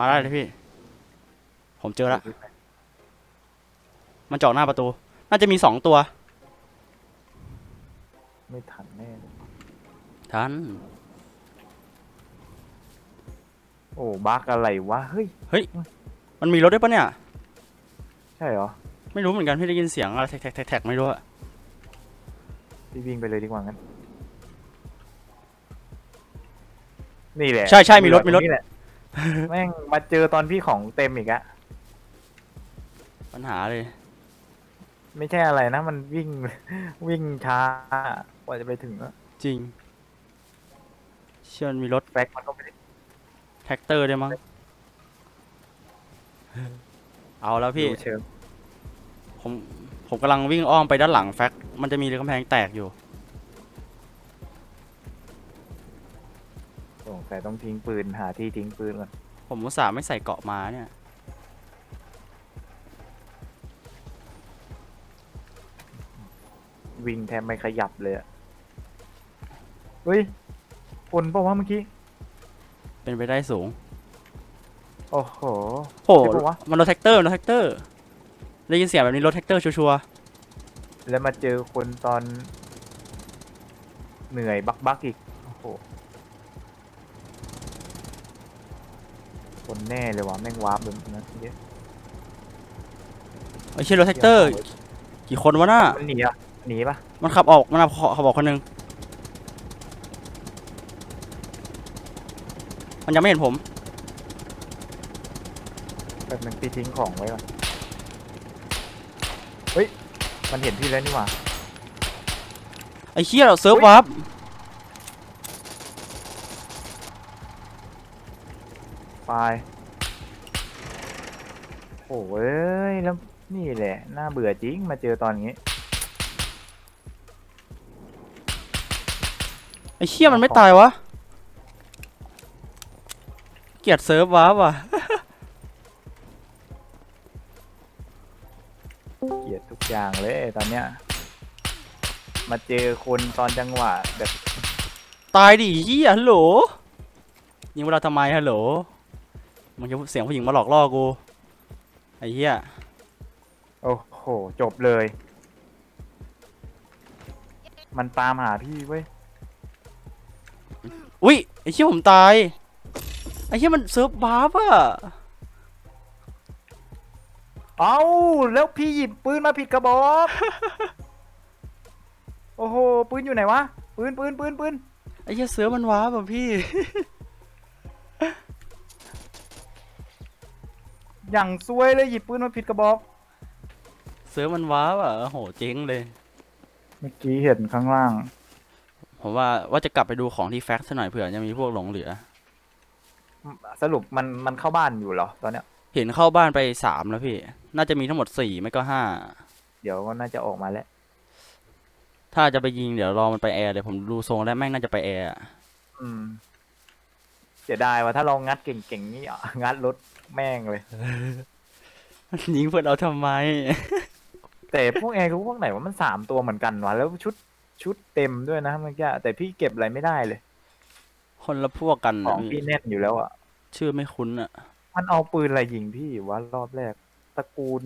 มาได้เลยพี่ ผมเจอละมันเจาะหน้าประตู น่าจะมีสองตัว ไม่ทันแน่เลยทัน โอ้บักอะไรวะ เฮ้ย มันมีรถด้วยปะเนี่ย ใช่เหรอไม่รู้เหมือนกันพี่ได้ยินเสียงอะไรแท็กแท็กแท็กแท็กไม่รู้อะพี่วิ่งไปเลยดีกว่างั้น นี่แหละใช่ใช่มีรถมีรถ นี่แหละ แม่งมาเจอตอนพี่ของเต็มอีกอะปัญหาเลย ไม่ใช่อะไรนะ มันวิ่ง วิ่งช้ากว่าจะไปถึงอะจริง เชื่อมันมีรถแบ็คมันก็ไม่ได้แท็กเตอร์ด้วยมั้ง เอาแล้วพี่ ดูเชิงผมผมกำลังวิ่งอ้อมไปด้านหลังแฟกมันจะมีกำแพงแตกอยู่ สงสัยต้องทิ้งปืนหาที่ทิ้งปืนก่อนผมอุตส่าห์ไม่ใส่เกราะมาเนี่ย วิ่งแทบไม่ขยับเลยอะเฮ้ยคนเปล่าวะเมื่อกี้ เป็นไปได้สูงโอ้โหโหใช่ปะวะมันรถแท็กเตอร์รถแท็กเตอร์ได้ยินเสียงแบบนี้รถแท็กเตอร์ชัวร์แล้วมาเจอคนตอน เหนื่อยบักบักอีก โอ้โห คนแน่เลยวะแม่งวาร์ปเลยนะทีเนี้ยๆไอ้เชี่ยรถแท็กเตอร์ กี่คนวะน่ะมันหนีอะหนีปะมันขับออกมันขับขับออกคนหนึงมันยังไม่เห็นผม แบบมันพี่ทิ้งของไว้ก่อนเฮ้ยมันเห็นพี่แล้วนี่หว่าไอ้เชี่ยเซิร์ฟวาร์ป ไปโอ้ยแล้วนี่แหละน่าเบื่อจริงมาเจอตอนนี้ไอ้เชี่ยมันไม่ตายวะ เกลียดเซิร์ฟวาร์ปว่ะ เกลียดทุกอย่างเลยตอนเนี้ย มาเจอคนตอนจังหวะแบบ ตายดิเฮียฮัลโหลยิงเวลาทำไมฮัลโหล มันจะเสียงผู้หญิงมาหลอกล่อกู ไอ้เหี้ย โอ้โห จบเลย มันตามหาพี่เว้ย อุ้ยไอ้เชี่ยผมตาย ไอ้เชี่ยมันเซิร์ฟวาร์ปอะเอาแล้วพี่หยิบปืนมาผิดกระบอก โอ้โห ปืนอยู่ไหนวะ ปืนปืนปืนปืนไอ้เชี่ยเซิร์ฟมันวาร์ปอะพี่ อย่างซวยเลยหยิบปืนมาผิดกระบอก เซิร์ฟมันวาร์ปอะโอ้โหเจ๊งเลย เมื่อกี้เห็นข้างล่าง ผมว่าว่าจะกลับไปดูของที่แฟกซ์ซะหน่อยเผื่อจะมีพวกหลงเหลือ สรุปมันมันเข้าบ้านอยู่เหรอตอนเนี้ย เห็นเข้าบ้านไปสามแล้วพี่ น่าจะมีทั้งหมดสี่ไม่ก็ห้า เดี๋ยวก็น่าจะออกมาแล้ว ถ้าจะไปยิงเดี๋ยวรอมันไปแอร์เลยผมดูทรงแล้วแม่งน่าจะไปแอร์อะอืมเสียดายว่าถ้าเรางัดเก่งๆนี่อะงัดรถ แม่งเลย ยิงเพื่อนเอาทำไม แต่พวกแอร์คือพวกไหนว่ามันสามตัวเหมือนกันวะแล้วชุดชุดเต็มด้วยนะเมื่อกี้แต่พี่เก็บอะไรไม่ได้เลย คนละพวกกันขนะองพี่พี่แน่นอยู่แล้วอะ ชื่อไม่คุ้นอะมันเอาปืนอะไรยิงพี่วะรอบแรกตระกูล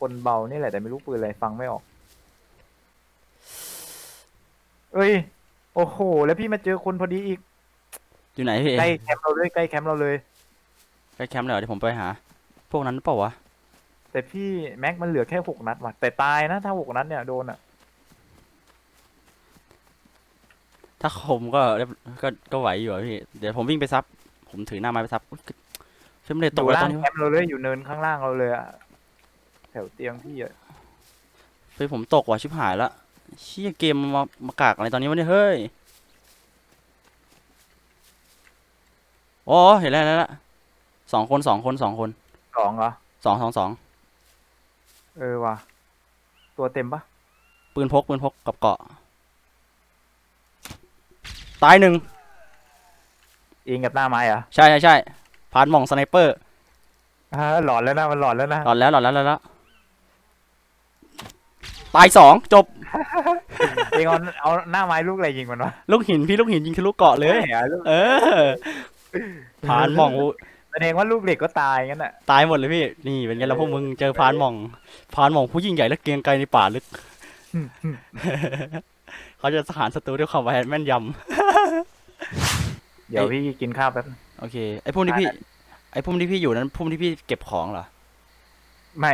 กลเบานี่แหละแต่ไม่รู้ปืนอะไรฟังไม่ออก เอ้ย โอ้โห แล้วพี่มาเจอคนพอดีอีกอยู่ไหนพี่ใกล้แคมป์เราเลยใกล้แคมป์เราเลย ใกล้แคมป์เลยเหรอเดี๋ยวผมไปหา พวกนั้นเปล่าวะ แต่พี่แม็กมันเหลือแค่หกนัดว่ะแต่ตายนะถ้าหกนัดเนี่ยโดนอะถ้าคมก็เรียบก็ก็ไหวอยู่อะพี่ เดี๋ยวผมวิ่งไปซับ ผมถือหน้าไม้ไปซับอุ๊ยเฟรมเรทอตกยู่แล้วตล่าองนนี้แคมป์เราเลยอยู่เนินข้างล่างเราเลยอะแถวเตียงพี่อะเฮ้ยผมตกว่ะชิบหายละเชี่ยเกมมามากากอะไรตอนนี้วะเนี่ยเฮ้ยอ๋อเห็นแล้วเห็นแล้วละ สองคนสองคนสองคนสองเหรอ สองสองสองเออว่ะ ตัวเต็มปะปืนพกปืนพกกับเกาะ ตายหนึ่งเองกับหน้าไม้เหรอะใช่ใช่ใช่ผ่านหม่องสไนเปอร์หลอนแล้วนะ มันหลอนแล้วนะหลอนแล้วหลอนแล้วหลอนแล้วตายสองจบ เองเอาเอาหน้าไม้ลูกอะไรยิงมันวะลูกหินพี่ลูกหินยิงทะลุเกาะเลย ใช่หรอลูกเออผ่านหม่อง แสดงว่าลูกเหล็กก็ตายงั้นอะ ตายหมดเลยพี่ นี่เป็นไงล่ะพวกมึงเจอพรานหม่องพรานหม่องผู้ยิ่งใหญ่และเกรียงไกรในป่าลึก เขาจะสหารศัตรูด้วยความแม่นยเดี๋ยวพี่กินข้าวแป๊บำโอเค ไอ้พุ่มที่พี่ ไอ้พุ่มที่พี่อยู่นั้นพุ่มที่พี่เก็บของเหรอ ไม่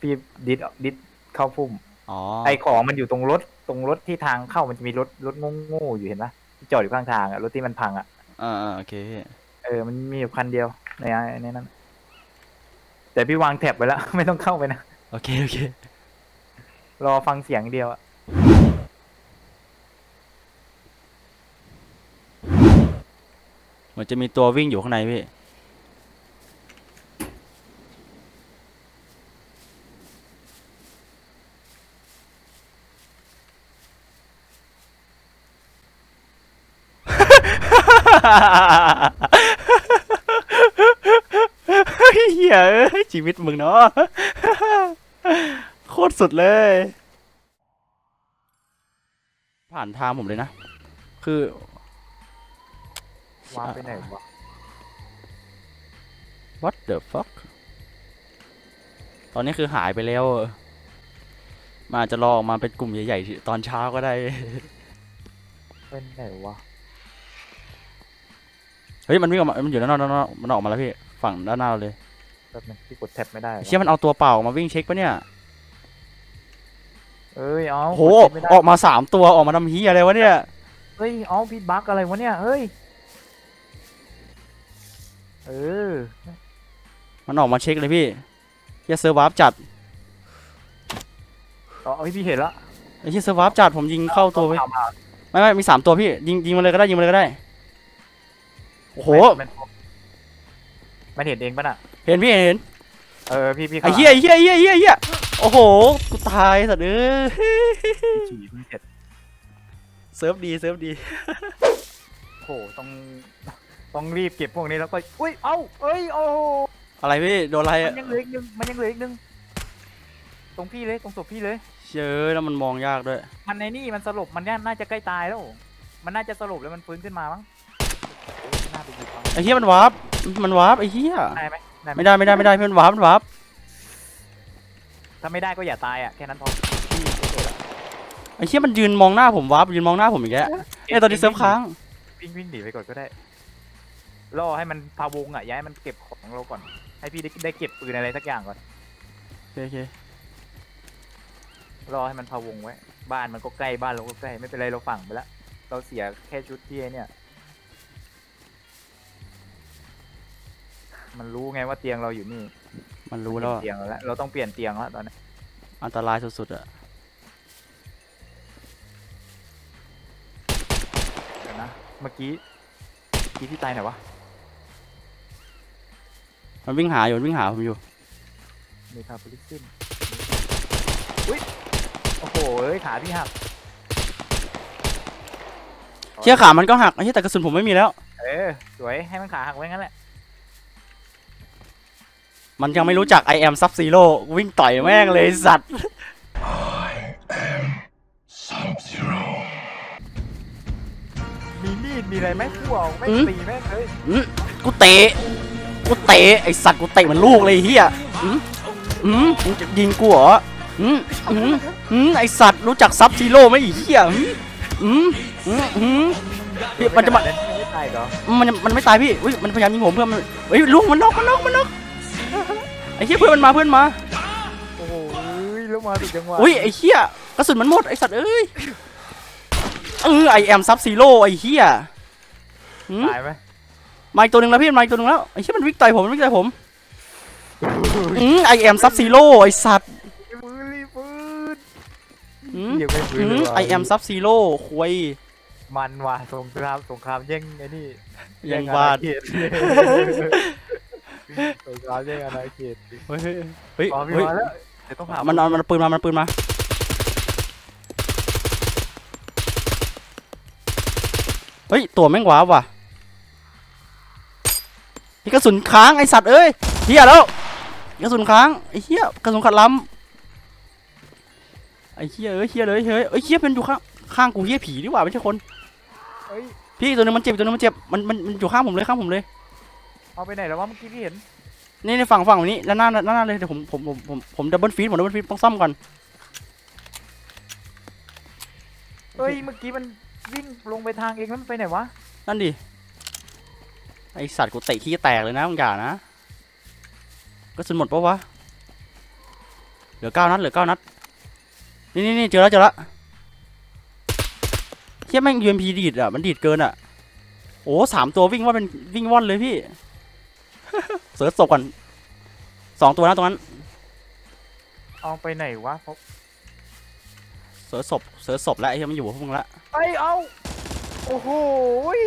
พี่ดิดดิดเข้าพุ่มอ๋อ ไอของมันอยู่ตรงรถ ตรงรถที่ทางเข้ามันจะมีรถรถโง่ๆอยู่เห็นปะที่จอดอยู่ข้างทางอะรถที่มันพังอะอ่าอ่าโอเคพี่ เออมันมีอยู่คันเดียวในไอ้ในนั้น แต่พี่วางแท็บไปแล้ว ไม่ต้องเข้าไปนะ โอเค โอเค รอฟังเสียงเดียวอะเหมือนจะมีตัววิ่งอยู่ข้างในพี่เฮ้ย เหี้ยเอ้ยชีวิตมึงเนาะโคตรสุดเลย ผ่านทางผมเลยนะ คือวางไปไหนวะ What the fuck ตอนนี้คือหายไปแล้วอะมันอาจจะรอออกมาเป็นกลุ่มใหญ่ๆ ตอนเช้าก็ได้ เป็นไหนวะ เฮ้ย มันวิ่งออกมา มันอยู่ด้านนอกด้านนอกมันออกมาแล้วพี่ ฝั่งด้านหน้าเราเลยแป๊บนึงพี่กดแท็บไม่ได้วะเชี่ยมันเอาตัวเปล่าออกมาวิ่งเช็คปะเนี่ย เอ้ยเอาโอ้โหกดแท็บไม่ได้ออกมาสามตัวออกมาทำฮียอะไรวะเนี่ย เฮ้ยเอาพี่บั๊กอะไรวะเนี่ยเฮ้ยเออมันออกมาเช็คเลยพี่เฮียเซอร์วาร์ปจัดอ๋อเฮ้ยพี่เห็นละไอ้เฮียเซอร์วาร์ปจัดผมยิงเข้าตัวไปเอามาไม่ไม่มีสามตัวพี่ยิงยิงมาเลยก็ได้ยิงมาเลยก็ได้ โอ้โหมันมันเห็นเองปะน่ะ เห็นพี่เห็นเออพี่พี่ไอ้เหี้ยไอ้เหี้ยไอ้เหี้ยไอ้เหี้ยไอ้เหี้ยโอ้โหกูตายสัตว์เอ้ยพี่ขี่เพิ่งเสร็จเซิร์ฟดีเซิร์ฟดีโอ้โหต้องต้องรีบเก็บพวกนี้แล้วก็อุ้ยเอ้าเอ้ยโอ้โหอะไรพี่โดนอะไรมัอะนยังเหลืออีกนึงมันยังเหลืออีกนึงตรงพี่เลยตรงศพพี่เลย เชื่อแล้วมันมองยากด้วย มันในนี่มันสลบมันน่าจะใกล้ตายแล้ว มันน่าจะสลบแล้วมันฟื้นขึ้นมามั้งโอ้ยน่าไปหยิบเอาไอ้เหี้ยมันวาร์ปมันวาร์ปไอ้เหี้ยได้ไหม ได้ไหมไม่ได้ไม่ได้ไม่ได้เพื่อนวาร์ปมันวาร์ปถ้าไม่ได้ก็อย่าตายอะแค่นั้นพอพี่เฉยๆอะไอ้เหี้ยมันยืนมองหน้าผมวาร์ปยืนมองหน้าผมอีกแล้วเนี่ยตอนนี้เซิร์ฟค้างวิ่งวิ่งหนีไปก่อนก็ได้รอให้มันพาวงอะ ย้ายมันเก็บของเราก่อน ให้พี่ได้ได้เก็บปืนอะไรสักอย่างก่อนโอเคโอเครอให้มันพาวงไว้ บ้านมันก็ใกล้บ้านเราก็ใกล้ไม่เป็นไรเราฝั่งไปแล้วเราเสียแค่ชุดที่ไอ้เนี่ย มันรู้ไงว่าเตียงเราอยู่นี่มันรู้แล้วเปยนเตียงเราแล้วเราต้องเปลี่ยนเตียงแล้วตอนนี้อันตรายสุดๆอะเดี๋ยวนะเมื่อกี้เมื่อกี้ที่ตายไหนวะมันวิ่งหาอยู่มันวิ่งหาผมอยู่เมทาโพลิซินอุ้ยโอ้โหเอ้ยขาพี่หักเชี่ยขามันก็หักไอ้เหี้ยแต่กระสุนผมไม่มีแล้ว เออสวยให้มันขาหักไว้งั้นแหละ มันยังไม่รู้จัก I am Sub Zero วิ่งต่อยแม่งเลยไอ้สัตว์มีมีดมีอะไรไหมกูเอาไม่อืมตีแม่งเลยอืมกูเตะ กูเตะไอสัตว์กูเตะเหมันลูกเลยไอ้เฮียอืมอืมมึงจะยิงกูเหรออืมอืมอืมไอสัตว์รู้จักซับซีโร่ไหมไอ้เฮียอืมอืมอืมอืมพี่มันจะมาเล่นไม่ตายเหรอมันมันไม่ตายพี่อุ้ยมันพยายามยิงผมเพื่อนมันเฮ้ยลูกมันนอกมันนอกมันนอก ไอ้เฮียเพื่อนมันมาเพื่อนมา โอ้โหแล้วมาถึงจังหวะอุ้ยไอ้เฮียกระสุนมันหมดไอสัตว์เอ้ยเออไอแอมซับซีโร่ไอ้เฮียอืมตายไหมมาอีกตัวหนึ่งแล้วพี่มาอีกตัวหนึ่งแล้วไอ้เฮียมันวิ่งต่อยผมมันวิ่งต่อยผมอืมไอแอมซับซีโร่ไอสัตว์ปืนรีบปืนอืมยังไม่ปือืนมเลยว่ะไอแอมซับซีโร่ควยมันว่ะสงครามสงครามแย่งไอ้นี่ยังวาด สงครามแย่งอาณาเขตเฮ้ยเฮ้ยเฮ้ยอ๋อพี่เฮ้ยมาแล้วเดี๋ยวต้องหามันเอามันเอาปืนมามันเอาปืนมาเฮ้ยตัวแม่งว้าวว่ะพี่กระสุนค้างไอสัตว์เอ้ยเฮียแล้วกระสุนค้างไอเฮียกระสุนขัดลำไอเฮียเอ้ยเฮียเลยเฮ้ยเอ้ยเฮียเป็นอยู่ข้างข้างกูเฮียผีดีกว่าไม่ใช่คน เฮ้ยพี่ตัวนึงมันเจ็บตัวนึงมันเจ็บมันมันมันอยู่ข้างผมเลยข้างผมเลย เอาไปไหนแล้ววะเมื่อกี้พี่เห็นนี่ในฝั่งฝั่งนี้ด้านหน้าด้านหน้าเลยเดี๋ยวผมผมผมผมผมดับเบิลฟีดผมดับเบิลฟีดต้องซ่อมก่อนเอ้ยเมื่อกี้มันวิ่งลงไปทางเองแล้วมันไปไหนวะนั่นดิไอสัตว์กูเตะขี้แตกเลยนะมึงอย่านะกระสุนหมดปะวะเหลือเก้านัดเหลือเก้านัดนี่นี่นี่เจอแล้วเจอแล้วเฮียแม่ง UMP ดีดอะมันดีดเกินอะโอ้สามตัววิ่งว่าเป็นวิ่งว่อนเลยพี่ เสิร์ชศพก่อนสองตัวนะตรงนั้นเอาไปไหนวะเพราะเสิร์ชศพเสิร์ชศพแล้วไอ้เฮียมันอยู่กับพวกมึงละไปเอา โอ้โหย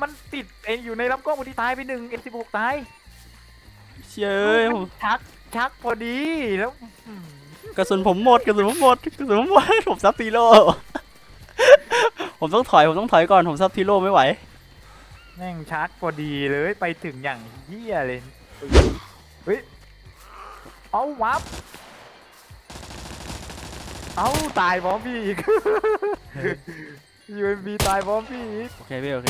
มันติดเองอยู่ในลำกล้องพอดีตายไปหนึ่ง M16 ตายเชยเอ้ยผมชักชักพอดีแล้วอืมกระสุนผมหมดกระสุนผมหมดกระสุนผมหมดผมซับทีโร่ผมต้องถอยผมต้องถอยก่อนผมซับทีโร่ไม่ไหว แม่งชักพอดีเลยไปถึงอย่างเหี้ยเลยเฮ้ยเอาวับเอาตายพร้อมพี่อีก UMB ตายพร้อมพี่อีกโอเคพี่โอเค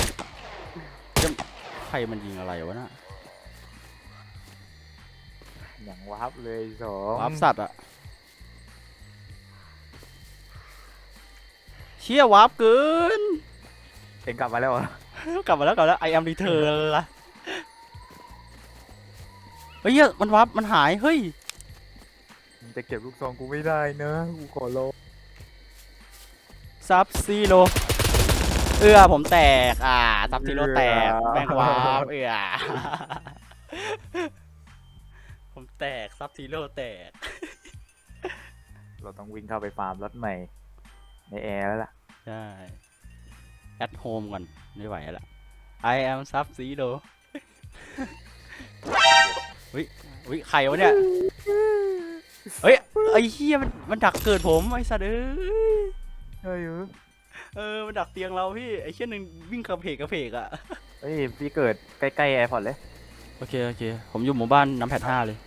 จะใครมันยิงอะไรวะน่ะอย่างวับเลยสองวาร์ปสัตว์อะเชี่ยวาร์ปเกินเองกลับมาแล้วเหรอ กลับมาแล้วกลับมาแล้วไอ m มรีเทิร์นละเฮ้ยเหี้ยมันวาร์ปมันหายเฮ้ยมึงจะเก็บลูกซองกูไม่ได้นะกูขอร้องซับซีโรเอื้อผมแตกอ่าซับซีโรแตกแม่งวาร์ปเอื้อผมแตกซับซีโรแตกเราต้องวิ่งเข้าไปฟาร์มรถใหม่ ในแอร์แล้วล่ะ ใช่ at home ก่อน ไม่ไหวแล้ว I am sub zero วิวิใครวะเนี่ย เฮ้ย ไอ้เหี้ยมัน มันดักเกิดผม ไอ้สัตว์เอ้ยเฮ้ยเออ มันดักเตียงเราพี่ ไอ้เหี้ยหนึ่งวิ่งกระเพกกระเพกอะเฮ้ยพี่เกิดใกล้ๆแอร์พอร์ตเลย โอเค โอเค ผมอยู่หมู่บ้านน้ำแพดห้าเลย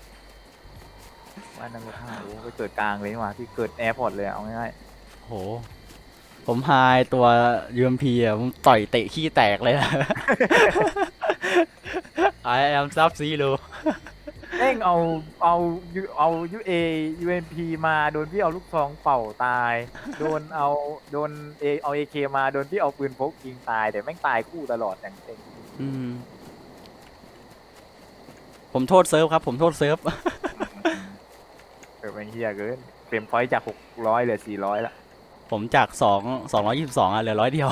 ว่านั่งรถห้าโอ้ไปเกิดกลางเลยนี่หว่าพี่เกิดแอร์พอร์ตเลยอะเอาง่ายโห ผมหายตัว UMP อะผมต่อยเตะขี้แตกเลยอะ I am sub zero ๆเอ้งเอาเอายูเอายูเอยูเอ็นพีมาโดนพี่เอาลูกซองเป่าตาย โดนเอาโดนเอเอาเอเคมาโดนพี่เอาปืนพกยิงตายแต่แม่งตายคู่ตลอดอย่างเต็งอืมผมโทษเซิร์ฟครับ ผมโทษเซิร์ฟเกิดเป็นเฮียเกินเฟรมพอยต์จากหกร้อยเหลือสี่ร้อยละ ผมจากสองสองร้อยยี่สิบสองอะเหลือร้อยเดียว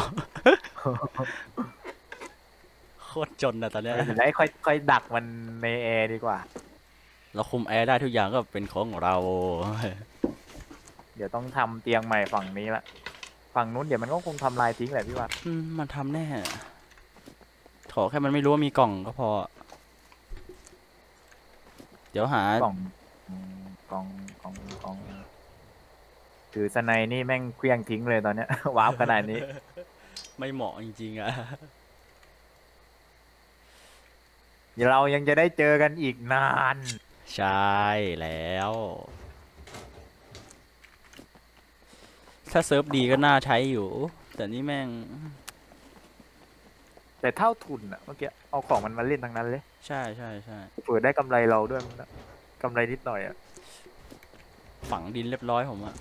โคตรจนอะตอนเนี้ยเดี๋ยวได้ค่อยค่อยดักมันในแอร์ดีกว่า เราคุมแอร์ได้ทุกอย่างก็เป็นของเรา เดี๋ยวต้องทำเตียงใหม่ฝั่งนี้ละ ฝั่งนู้นเดี๋ยวมันก็คงทำลายทิ้งแหละพี่ว่าอืมมันทำแน่ขอแค่มันไม่รู้ว่ามีกล่องก็พอ เดี๋ยวหากล่องอืมกล่องกล่องกล่อง ถือสไนนี่แม่งเคลี้ยงทิ้งเลยตอนเนี้ยวาร์ปขนาดนี้ ไม่เหมาะจริงๆอะเดี๋ยวเรายังจะได้เจอกันอีกนาน ใช่แล้ว ถ้าเซิร์ฟดีก็น่าใช้อยู่ แต่นี่แม่ง แต่เท่าทุนอะเมื่อกี้เอาของมันมาเล่นทั้งนั้นเลยใช่ใช่ใช่เปิดได้กำไรเราด้วยมั้งนะกำไรนิดหน่อยอะฝังดินเรียบร้อยผมอะ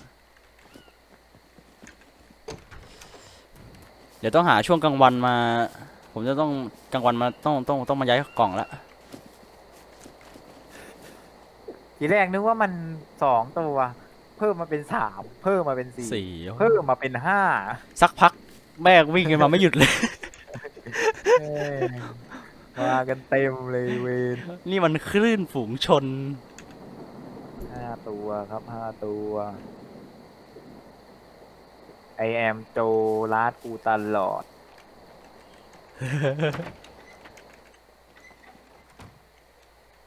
เดี๋ยวต้องหาช่วงกลางวันมา ผมจะต้องกลางวันมาต้องต้องต้องมาย้ายกล่องละทีแรกนึกว่ามันสองตัว เพิ่มมาเป็นสามเพิ่มมาเป็นสี่สี่เพิ่มมาเป็นห้าสักพักแม่งวิ่งกันมาไม่หยุดเลยแม่งมากันเต็มเลยเวนนี่มันคลื่นฝูงชนห้าตัวครับห้าตัว ไอแอมโจลาดกูตลอด